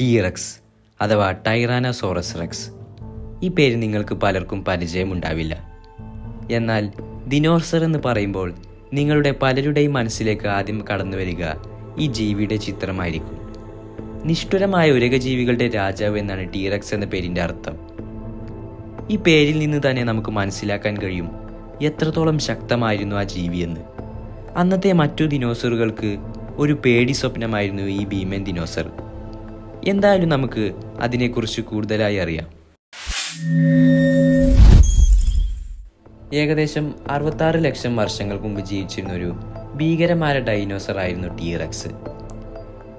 T rex അഥവാ ടൈറാനോസോറസ് Rex ഈ പേര് നിങ്ങൾക്ക് പലർക്കും പരിചയമുണ്ടാവില്ല. എന്നാൽ ദിനോസർ എന്ന് പറയുമ്പോൾ നിങ്ങളുടെ പലരുടെയും മനസ്സിലേക്ക് ആദ്യം കടന്നു വരിക ഈ ജീവിയുടെ ചിത്രമായിരിക്കും. നിഷ്ഠുരമായ ഉരകജീവികളുടെ രാജാവ് എന്നാണ് ടീറക്സ് എന്ന പേരിന്റെ അർത്ഥം. ഈ പേരിൽ നിന്ന് തന്നെ നമുക്ക് മനസ്സിലാക്കാൻ കഴിയും എത്രത്തോളം ശക്തമായിരുന്നു ആ ജീവിയെന്ന് അന്നത്തെ മറ്റു ദിനോസറുകൾക്ക് ഒരു പേടി സ്വപ്നമായിരുന്നു ഈ ഭീമൻ ദിനോസർ. എന്തായാലും നമുക്ക് അതിനെക്കുറിച്ച് കൂടുതലായി അറിയാം. ഏകദേശം അറുപത്താറ് ലക്ഷം വർഷങ്ങൾക്ക് മുമ്പ് ജീവിച്ചിരുന്ന ഒരു ഭീകരമായ ഡൈനോസർ ആയിരുന്നു ടീറക്സ്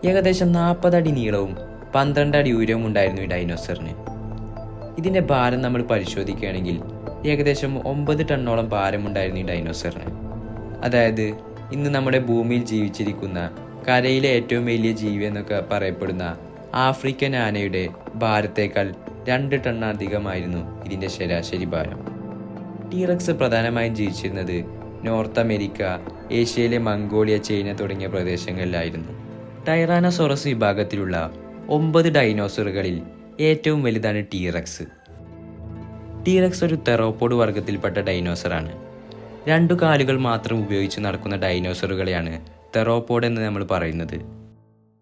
ഏകദേശം നാൽപ്പത് അടി നീളവും പന്ത്രണ്ട് അടി ഉയരവും ഉണ്ടായിരുന്നു ഈ ഡൈനോസറിന് ഇതിന്റെ ഭാരം നമ്മൾ പരിശോധിക്കുകയാണെങ്കിൽ ഏകദേശം ഒമ്പത് ടണ്ണോളം ഭാരമുണ്ടായിരുന്നു ഈ ഡൈനോസറിന് അതായത് ഇന്ന് നമ്മുടെ ഭൂമിയിൽ ജീവിച്ചിരിക്കുന്ന കരയിലെ ഏറ്റവും വലിയ ജീവി എന്നൊക്കെ പറയപ്പെടുന്ന ആഫ്രിക്കൻ ആനയുടെ ഭാരത്തേക്കാൾ രണ്ട് ടണ്ണധികമായിരുന്നു ഇതിന്റെ ശരാശരി ഭാരം. ടീറക്സ് പ്രധാനമായും ജീവിച്ചിരുന്നത് നോർത്ത് അമേരിക്ക ഏഷ്യയിലെ മംഗോളിയ ചൈന തുടങ്ങിയ പ്രദേശങ്ങളിലായിരുന്നു. ടൈറാനസോറസ് വിഭാഗത്തിലുള്ള ഒമ്പത് ഡൈനോസറുകളിൽ ഏറ്റവും വലുതാണ് ടീറക്സ് ടീറക്സ് ഒരു തെറോപ്പോഡ് വർഗത്തിൽപ്പെട്ട ഡൈനോസറാണ്. രണ്ടു കാലുകൾ മാത്രം ഉപയോഗിച്ച് നടക്കുന്ന ഡൈനോസറുകളെയാണ് തെറോപ്പോഡ് എന്ന് നമ്മൾ പറയുന്നത്.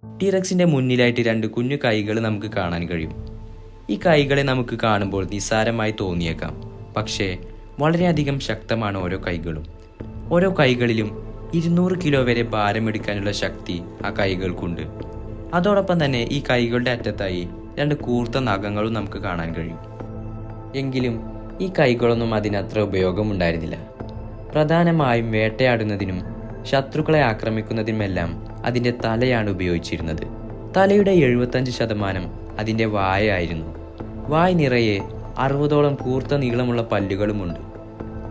ടീറക്സിന്റെ മുന്നിലായിട്ട് രണ്ട് കുഞ്ഞു കൈകൾ നമുക്ക് കാണാൻ കഴിയും. ഈ കൈകളെ നമുക്ക് കാണുമ്പോൾ നിസ്സാരമായി തോന്നിയേക്കാം. പക്ഷേ വളരെയധികം ശക്തമാണ് ഓരോ കൈകളും. ഓരോ കൈകളിലും ഇരുന്നൂറ് കിലോ വരെ ഭാരമെടുക്കാനുള്ള ശക്തി ആ കൈകൾക്കുണ്ട്. അതോടൊപ്പം തന്നെ ഈ കൈകളുടെ അറ്റത്തായി രണ്ട് കൂർത്ത നഖങ്ങളും നമുക്ക് കാണാൻ കഴിയും. എങ്കിലും ഈ കൈകളൊന്നും അതിനത്ര ഉപയോഗമുണ്ടായിരുന്നില്ല. പ്രധാനമായും വേട്ടയാടുന്നതിനും ശത്രുക്കളെ ആക്രമിക്കുന്നതിനുമെല്ലാം അതിന്റെ തലയാണ് ഉപയോഗിച്ചിരുന്നത്. തലയുടെ എഴുപത്തഞ്ച് ശതമാനം അതിന്റെ വായായിരുന്നു. വായ് നിറയെ അറുപതോളം കൂർത്ത നീളമുള്ള പല്ലുകളുമുണ്ട്.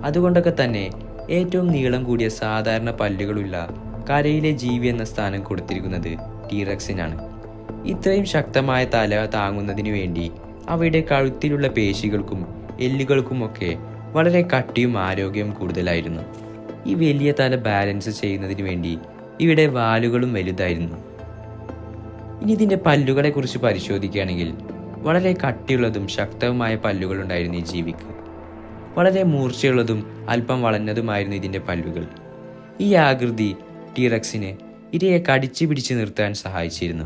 അതുകൊണ്ടൊക്കെ തന്നെ ഏറ്റവും നീളം കൂടിയ സാധാരണ പല്ലുകളുള്ള കരയിലെ ജീവി എന്ന സ്ഥാനം കൊടുത്തിരിക്കുന്നത് ടീറക്സിനാണ്. ഇത്രയും ശക്തമായ തല താങ്ങുന്നതിനു വേണ്ടി അവയുടെ കഴുത്തിലുള്ള പേശികൾക്കും എല്ലുകൾക്കുമൊക്കെ വളരെ കട്ടിയും ആരോഗ്യവും കൂടുതലായിരുന്നു. ഈ വലിയ തല ബാലൻസ് ചെയ്യുന്നതിന് വേണ്ടി ഇവിടെ വാലുകളും വലുതായിരുന്നു. ഇനി ഇതിന്റെ പല്ലുകളെ കുറിച്ച് പരിശോധിക്കുകയാണെങ്കിൽ വളരെ കട്ടിയുള്ളതും ശക്തവുമായ പല്ലുകൾ ഉണ്ടായിരുന്നു ഈ ജീവിക്ക്. വളരെ മൂർച്ചയുള്ളതും അല്പം വളഞ്ഞതുമായിരുന്നു ഇതിന്റെ പല്ലുകൾ. ഈ ആകൃതി ടീറക്സിന് ഇരയെ കടിച്ചു പിടിച്ചു നിർത്താൻ സഹായിച്ചിരുന്നു.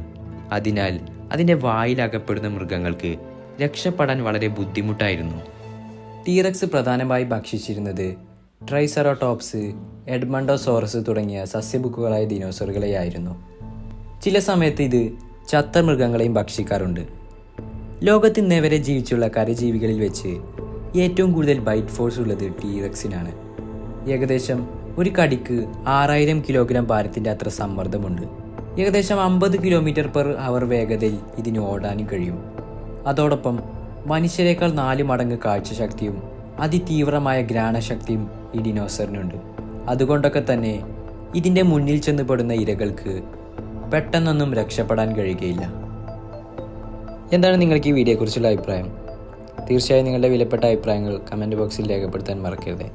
അതിനാൽ അതിന്റെ വായിലകപ്പെടുന്ന മൃഗങ്ങൾക്ക് രക്ഷപ്പെടാൻ വളരെ ബുദ്ധിമുട്ടായിരുന്നു. ടീറക്സ് പ്രധാനമായി ഭക്ഷിച്ചിരുന്നത് ട്രൈസറോടോപ്സ് എഡ്മണ്ടോസോറസ് തുടങ്ങിയ സസ്യബുക്കുകളായ ദിനോസറുകളെയായിരുന്നു. ചില സമയത്ത് ഇത് ചത്ത മൃഗങ്ങളെയും ഭക്ഷിക്കാറുണ്ട്. ലോകത്ത് ഇന്നേ വരെ ജീവിച്ചുള്ള കരജീവികളിൽ വെച്ച് ഏറ്റവും കൂടുതൽ ബൈറ്റ് ഫോഴ്സ് ഉള്ളത് ടീറക്സിനാണ് ഏകദേശം ഒരു കടിക്ക് ആറായിരം കിലോഗ്രാം ഭാരത്തിന്റെ അത്ര സമ്മർദ്ദമുണ്ട്. ഏകദേശം അമ്പത് കിലോമീറ്റർ പെർ അവർ വേഗതയിൽ ഇതിന് ഓടാനും കഴിയും. അതോടൊപ്പം മനുഷ്യരെക്കാൾ നാല് മടങ്ങ് കാഴ്ചശക്തിയും അതിതീവ്രമായ ഘ്രാണശക്തിയും ഈ ഡിനോസറിനുണ്ട്. അതുകൊണ്ടൊക്കെ തന്നെ ഇതിന്റെ മുന്നിൽ ചെന്നുപെടുന്ന ഇരകൾക്ക് പെട്ടെന്നൊന്നും രക്ഷപ്പെടാൻ കഴിയുകയില്ല. എന്താണ് നിങ്ങൾക്ക് ഈ വീഡിയോയെക്കുറിച്ചുള്ള അഭിപ്രായം? തീർച്ചയായും നിങ്ങളുടെ വിലപ്പെട്ട അഭിപ്രായങ്ങൾ കമന്റ് ബോക്സിൽ രേഖപ്പെടുത്താൻ മറക്കരുത്.